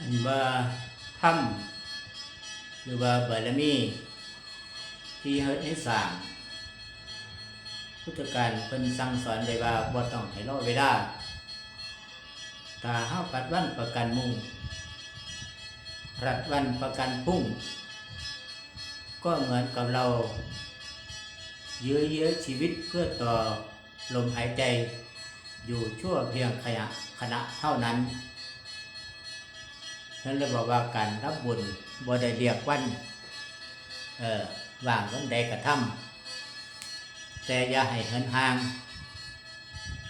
อันว่าถ้ำหรือว่าบารมี ที่เฮ็ดให้สร้างพุทธการเพิ่นสั่งสอนไว้ว่าบ่ต้องให้รอเวลาถ้าเฮาปัดวันประกันมุ่งรัดวันประกันพุ่ง ก็เหมือนกับเรายื้อเยื้อชีวิตเพื่อต่อลมหายใจอยู่ชั่วเพียงขณะขณะเท่านั้น นั่นเลยบอกว่าการรับบุญบ่ได้เรียกวันเออว่างวันใดกระทำแต่อย่าให้เหินห่าง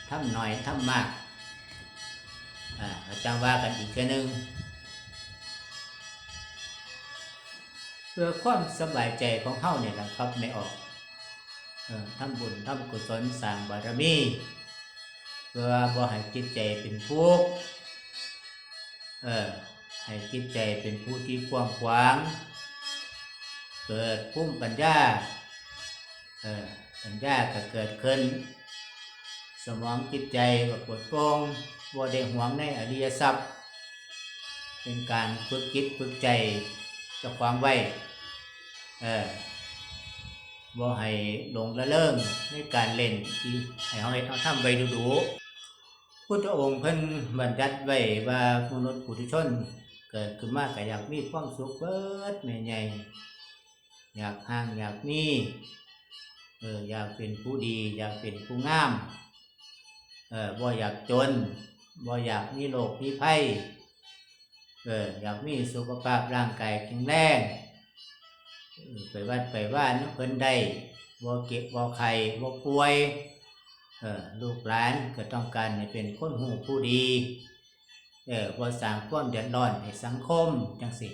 ทำหน่อยทำมากอ่าจารย์ว่ากันอีกเทื่อนึงเพื่อความสบายใจของเฮาเนี่ยแหละครับไม่ออกออทำบุญทำกุศลสร้างบารมี เพื่อบ่ให้จิตใจเป็นทุกข์เออ ให้จิตใจเป็นผู้ที่กว้างขวาง เกิดพุ่มปัญญาเออปัญญาก็เกิดขึ้น สมองจิตใจก็ปวดโปร่งบ่ได้หวงในอริยทรัพย์ เป็นการฝึกจิตฝึกใจจะความไว้เออบ่ให้หลงละเลิงในการเล่นที่ให้เฮาเฮ็ดเฮาทำไว้ดูพุทธองค์เพิ่นบัญญัติไว้ว่ามนุษย์ปุถุชน เกิดขึ้นมาก็อยากมีความสุขเบิดแม่ใหญ่อยากห่างอยากมีเอออยากเป็นผู้ดี อยากเป็นผู้งามเออบ่อยากจนบ่อยากมีโรคมีภัยเอออยากมีสุขภาพร่างกายแข็งแรงไปวัดไปว่านเพิ่นได้บ่เก็บบ่ไข้บ่ป่วยเออลูกหลานก็ต้องการให้เป็นคนหูผู้ดี เออบ่สร้างความเดือดร้อนให้สังคมจังซี่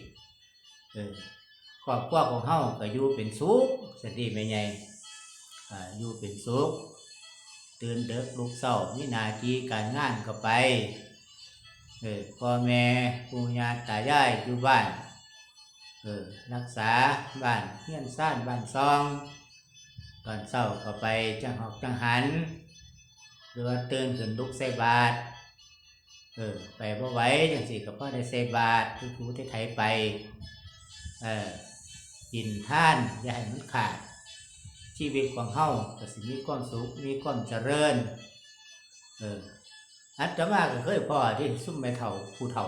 เออครอบครัวของเฮาก็อยู่เป็นสุขสติแม่ใหญ่อ่าอยู่เป็นสุขตื่นเด็กลุกเช้ามีหน้าที่การงานก็ไปเออพ่อแม่ปู่ย่าตายายอยู่บ้านเออรักษาบ้านเฮียนซ่านบ้านซอง ตอนเช้าก็ไปจังหอกจังหัน หรือว่าตื่นขึ้นลุกใส่บาตร เออไปบ่ไหวจังสิก็พอได้ใส่บาตรทูๆไถๆไปเออกินท่านอย่าให้มันขาด ชีวิตของเฮาก็สิมีความสุขมีความเจริญเอออัตมาก็เคยพ่อที่ซุ่มแม่เฒ่าผู้เฒ่า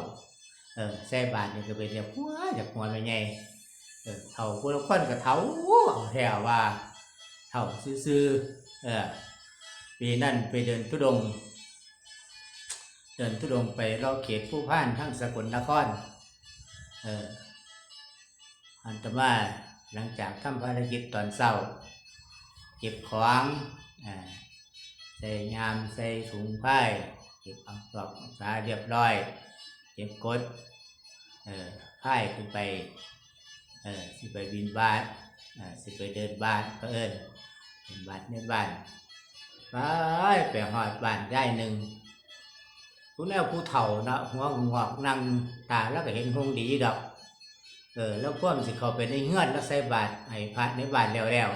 เออใส่บาตรนี่ก็เป็นอย่างหัวจากหัวไม่ใหญ่เออเฒ่าผู้ละคนก็เฒ่าเอาแท้ว่าเฒ่าซื่อๆเออปีนั้นไปเดินทุดง เดินทุดงไปรอบเขตผู้พ่านทั้งสกลนครเอออันตมาหลังจากทำภารกิจตอนเช้า เก็บของใส่ยามใส่ถุงผ้าเก็บอังกอบสาเรียบร้อย เก็บกดผ้าขึ้นไปสิไปบินบาทสิไปเดินบ้านก็เอิญเดินบาทในบ้านไปไปหอดบ้านได้หนึ่ง ผู้แนวผู้เฒ่านะหัวหงอกนั่งตาแล้วก็เห็นหงดีดอกเออแล้วพ่วมสิเขาไปในเงื่อนแล้วใส่บาตรให้พระในบาตรแล้วแล้ว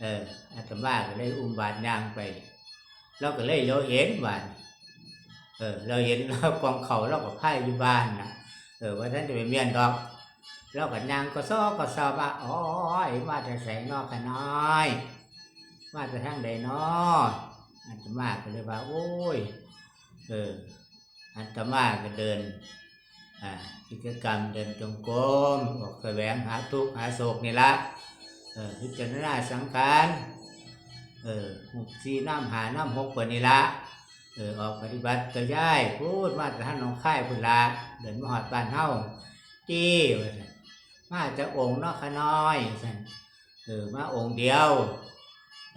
เอออาตมาก็เลยอุ้มบาตรย่างไปแล้วก็เลยเราเห็นบาตรเออเราเห็นแล้วกองเขาเราก็พ่ายอยู่บ้านนะเออว่าท่านจะไปเมียนดอกเราก็ย่างก็ซ้อก็ซอว่าอ๋อยมาแต่แสงนอกกันน้อย มาแต่ทางใดนออาตมาก็เลยว่าโอ้ย เอออัตมาก็เดินอ่ากิจกรรมเดินจงกรมออกแสวงหาทุกข์หาโศกนี่ละเออพิจารณาสังขารเออหกสี่น้ำหาน้ำหกปนี่ละเออออกปฏิบัติตัวย่ายพูดมาแต่ท่านน้องค่ายพุนละเดินมาหอดบ้านเฮาจี้ว่าซั่นมาจะองค์นอกขน้อยสันเออมาองค์เดียว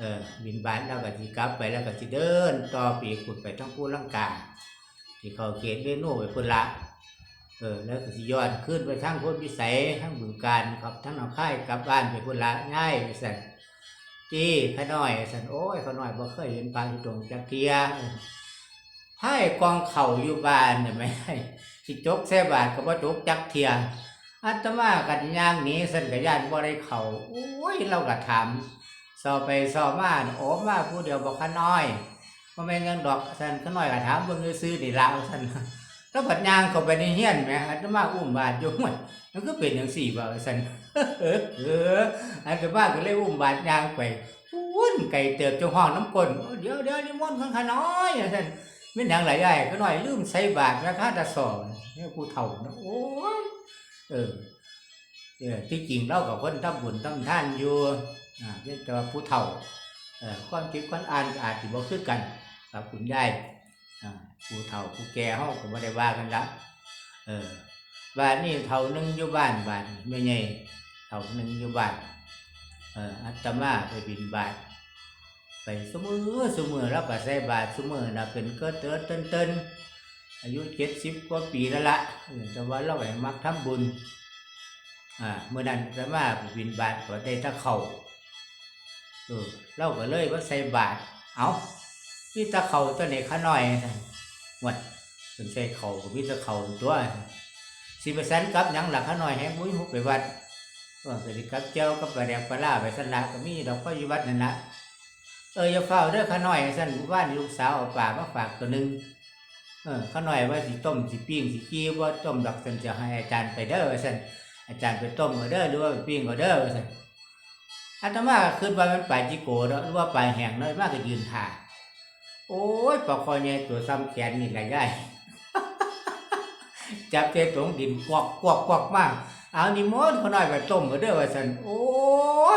เออบินบาทแล้วก็ที่กลับไปแล้วก็ที่เดิน ต่อปีกขุดไปทั้งผู้ลังกาที่เขาเขียนเรโน่ไปพุ่นละเออแล้วก็สิย้อนขึ้นไปทั้งพ้นวิสัยทั้งบึงการครับทั้งหนองค่ายกลับบ้านไปพุ่นละง่ายไปสั่นจี้ขาน้อยสั่นโอ้ยขาน้อยบ่เคยเห็นปาอยู่ตรงจักเทียให้กองเข่าอยู่บ้านเนี่ยไม่ให้สิจกแซ่บาทก็บ่จกจักเทียอาตมากันย่างนี้สั่นก็ย่านบ่ได้เข่าโอ้ยเราก็ถาม สอบไปสอบมาโอ้มาผู้เดียวบอกขาน้อยบ่แม่นหยังดอกท่านก็น้อยก็ถามเบิ่งซื่อๆนี่ละว่าซั่นแล้วผัดยางเข้าไปในเฮียนแหมอาตมาอุ้มบาดอยู่ห่วยมันก็เป็นจังซี่บ่ว่าซั่นเออเอออาตมาก็เลยอุ้มบาดยางไปวุ่นไก่เติบจ้าห้องน้ำกลนเดี๋ยวเดี๋ยวนิมนต์ข้างขน้อยว่าซั่นเป็นหยังหลายใหญ่ก็น้อยลืมใส่บาตราคาตะสอนเนี่ยผู้เฒ่านะโอ้ยเออ เออที่จริงเรากับคนทำบุญทำทานอยู่อ่าแต่ว่าผู้เฒ่าเออความคิดความอ่านก็อาจสิบ่คือกันกับคุณยายอ่าผู้เฒ่าผู้แก่เฮาก็บ่ได้ว่ากันละเออบ้านนี้เฒ่าหนึงอยู่บ้านบ้านนี้แม่ใหญ่เฒ่าหนึงอยู่บ้านเอออาตมาไปบิณฑบาตไปซุมือซุมือแล้วก็ใส่บาตรซุมือน่ะเป็นกิดเติดเติ้นเติ้นอายุ70กว่าปีแล้วละแต่ว่าเราแหงมักทำบุญ อ่าเมื่อนั้นอาตมาบิณฑบาตก็ได้แตะเข้าเออเราก็เลยว่าใส่บาตรเอามีแตะเข้าตัวไหนี้าน้อยนั่นวัดเป็นใส่เข้าก็มีแตะเข้าตัวสิไปสันกลับยังหลักข้าน้อยให้มุ้ยหุบไปวัดว่าก็สิกับเจ้ากับปลาแดกปลาล่าไปสันละก็มีดอกก็อยู่วัดนั่นละเอออย่าเฝ้าเด้อข้าน้อยสั่นบ้านลูกสาวเอาปลามาฝากตัวหนึงเออขาน้อยว่าสิต้มสิปิ้งสิกี้ว่าต้มดอกสันจะให้อาจารย์ไปเด้อสั่น อาจารย์ไปต้มก็เด้อหรือว่าไปปิ้งก็เด้อว่าสั่นอาตมาขึ้นไปมันปลาจิโกเนาะหรือว่าปลาแห้งน้อยมากก็ยืนถ่าโอ้ยปลาคอใหญ่ตัวซ้ำแขนนี่แหละยายจับเทตรงดินกวกกวกกวกมากเอานิมนต์เขาน้อยไปต้มก็เด้อว่าซั่นโอ้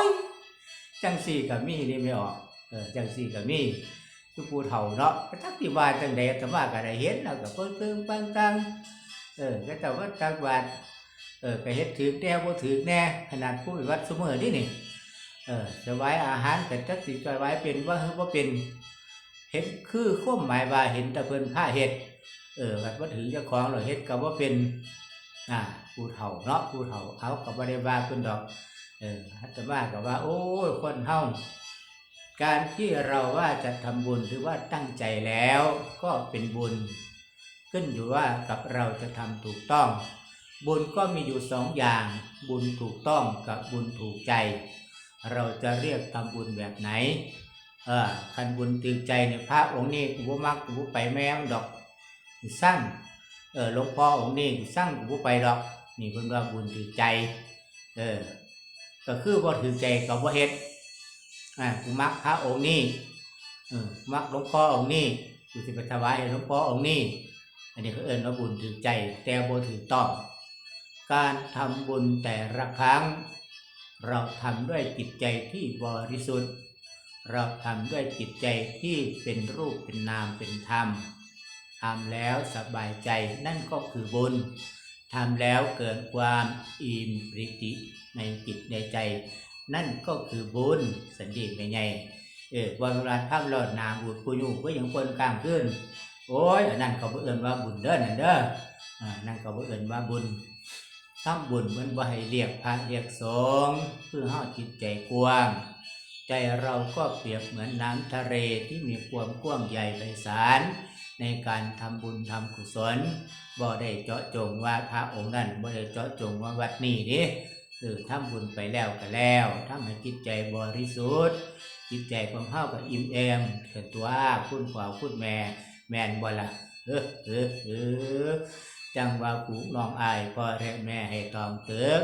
ยจังสี่ก็มีนี่ไม่ออกเออจังสี่ก็มีทุกผู้เฒ่าเนาะก็ทักที่ว่าจังใดแต่ว่าก็ได้เห็นแล้วก็เพิ่งเพิ่งปังตังเออก็แต่ว่าตักบาตร เออก็เฮ็ดถือแน่บ่ถือแน่ขนาดผู้ไปวัดซุมื้อนี่นี่เออถวายอาหารก็จักสิถวายเป็นว่าเฮาบ่เป็นเห็นคือความหมายว่าเห็นต่เพิ่นพาเฮ็ดเออวัดบ่ถือเจ้าของเราเฮ็ดก็บ่เป็นอ่าผู้เฒ่าเนาะผู้เฒ่าเขาก็บ่ได้ว่าเพิ่นดอกเอออาตมาก็ว่า โอ้ยคนเฮาการที่เราว่าจะทำบุญหรือว่าตั้งใจแล้วก็เป็นบุญ ขึ้นอยู่ว่ากับเราจะทำถูกต้อง บุญก็มีอยู่สองอย่าง บุญถูกต้องกับบุญถูกใจ เราจะเรียกทำบุญแบบไหน เออคันบุญตึกใจในพระองค์นี้กูบ่มักกูบ่ไปแม่ดอกสร้างเออหลวงพ่อองค์นี้สร้างกูบ่ไปดอก นี่เพิ่นว่าบุญถือใจ เออ ก็คือบ่ถือใจกับบ่เฮ็ดอ่ากูมักพระองค์นี้เออมักหลวงพ่อองค์นี้กูสิไปถวายให้หลวงพ่อองค์นี้อันนี้เขาเอิ้นว่าบุญถือใจ แต่บ่ถือต้อง การทำบุญแต่ละครั้ง เราทำด้วยจิตใจที่บริสุทธิ์ เราทำด้วยจิตใจที่เป็นรูปเป็นนามเป็นธรรมทำแล้วสบายใจนั่นก็คือบุญทำแล้วเกิดความอิ่มปริติในจิตในใจ นั่นก็คือบุญสันดีไม่ไงเออวันเวลาทำรอดนาบุญปุญูก็ยังคนกลางขึ้นโอ้ยอันนั่นเขาบ่เอิ้นว่าบุญเด้อนั่นเด้อนั่นเขาบ่เอิ้นว่าบุญ ทำบุญมันบ่ให้เรียกพระเรียกสงฆ์คือเฮาจิตใจกว้าง ใจเราก็เปรียบเหมือนน้ำทะเลที่มีความกว้างใหญ่ไพศาลในการทำบุญทำกุศลบ่ได้เจาะจงว่าพระองค์นั้นบ่ได้เจาะจงว่าวัดนี้เด้คือทำบุญไปแล้วก็แล้วทำให้จิตใจบริสุทธิ์จิตใจของเฮาก็อิ่มเอมเกิดตัวคุณพ่อคุณแม่ แม่นบ่ละเออเออเออ จังว่าปู่น้องอายพ่อและแม่ให้ตองเติก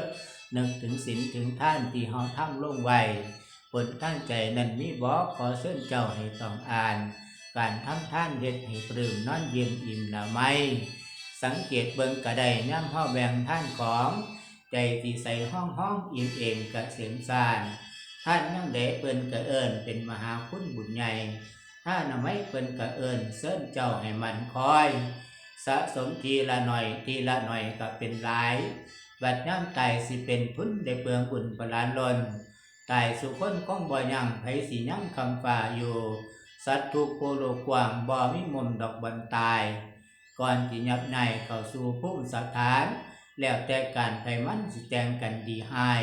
นึกถึงศีลถึงท่านที่เฮาทำลงไว้ผลตั้งใจนั้นมีบอกขอเส้นเจ้าให้ต้องอ่าน การทำท่านเฮ็ดให้ปลื้มนอนเย็นอิ่มละไม่สังเกตเบิ่งกระไดย่ำห้าแบ่งท่านของ ใจที่ใส่ห้องห้องอิ่มเองกระเสียงซาน ท่านยังเดะเปิ้นกระเอิญเป็นมหาคุณบุญใหญ่ ถ้านำไม่เปิ้นกระเอิญเส้นเจ้าให้มันคอย สะสมทีละหน่อยทีละหน่อยก็เป็นหลาย บัดย่ำตายสิเป็นทุนได้เปลืองอุ่นประหลานลนตายสุคนก้องบ่ยังไผสิยังคำฝ่าอยู่ สัตว์ทุกโคโลกว้างบ่มีมนต์ดอกบันตาย ก่อนที่ยับในเข้าสู่ภูมิสถาน แล้วแต่การไผมันสิแต่งกันดีหาย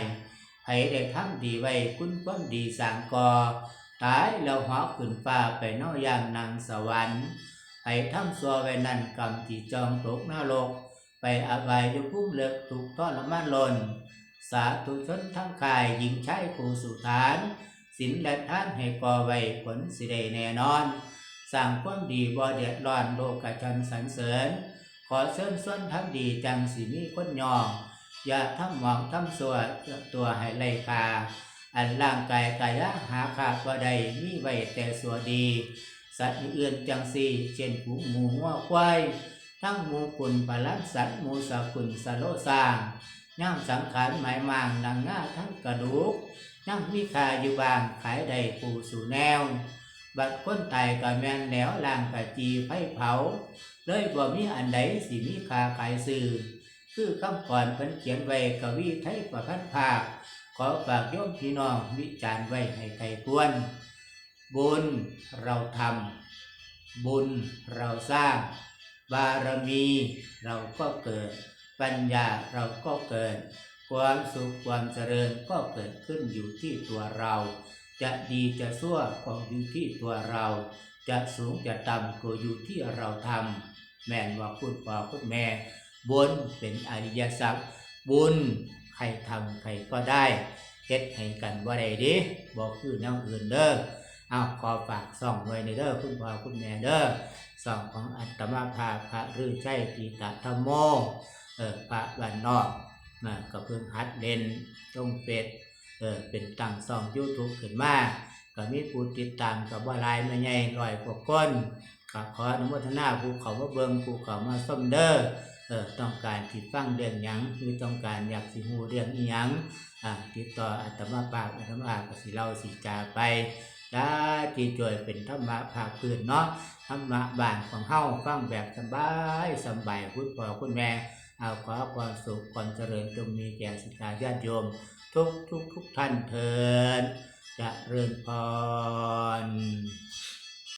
ไผได้ทำดีไว้คุณความดีสางกอ ตายแล้วหาะขึ้นฟ้าไปนอกยามนางสวรรค์ ไผทำสัวไว้นั่นกรรมที่จองตกนรก ไปอบายอยู่ภูมิเลิกถูกทอดละมันลน สาธุชนทั้งกายหญิงชายผู้สุฐานศีลและท่านให้ก่อไว้ผลสิได้แน่นอน สร้างความดีบ่เดือดร้อนโลกชนสรรเสริญ ขอเชิญส่วนทำดีจังสิมีคนยองอย่าทำหมองทำสัวตัวให้ไล่กาอันร่างกายกายะหาขาดว่าใดมีไว้แต่สัวดี สัตว์อื่นจังสีเช่นผูหมูหัวควายทั้งหมูกุลปลาลันสัตว์หมูสกุลสโลสางย่างสังขารหมายมางนางง่าทั้งกระดูกย่างมีคาอยู่บางขายใดปูสู่แนว บัดคนตายก็แมนแหนวล่างกะจีไฟเผา เลยบ่มีอันใดสิมีคาขายซื้อคือคำก่อนเพิ่นเขียนไว้กวีไทยประพันธ์ภาค ขอฝากโยมพี่น้องวิจารณ์ไว้ให้ใครควร บุญเราทำบุญเราสร้าง บารมีเราก็เกิด ปัญญาเราก็เกิด ความสุขความเจริญก็เกิดขึ้นอยู่ที่ตัวเรา จะดีจะชั่วก็อยู่ที่ตัวเรา จะสูงจะต่ำก็อยู่ที่เราทำแม่นว่าคุณพ่อคุณแม่บุญเป็นอริยสัจบุญใครทำใครก็ได้เฮ็ดให้กันบ่ได้เดิบอกคือแนวอื่นเด้อ เอาขอฝากส่องไว้ในเด้อคุณพ่อคุณแม่เด้อส่องของอัตมาภาพระฤาชัยตีตะธรรมโมเออพระวันนอกนะก็เพิ่งหัดเล่นจงเป็ดเออเป็นตั้งส่องยูทูบขึ้นมาก็มีผู้ติดตามกับว่าลายไม่ใหญ่ร้อยกว่าคนก็ขออนุโมทนาผู้เขามาเบิงผู้เขามาส้มเด้อเออต้องการที่ฟังเรื่องหยังคือต้องการอยากสิฮู้เรื่องอีหยังอ่าติดต่ออาตมาปากอาตมาก็สิเล่าสิจาไป ได้ที่ช่วยเป็นธรรมะภาคพื้นเนาะธรรมะบ้านของเฮาฟังแบบสบายสบายคุณพ่อคุณแม่เอาขอความสุขความเจริญจงมีแก่สิทธาญาติโยม ทุกทุกทุกท่านเถิดจะเริญพร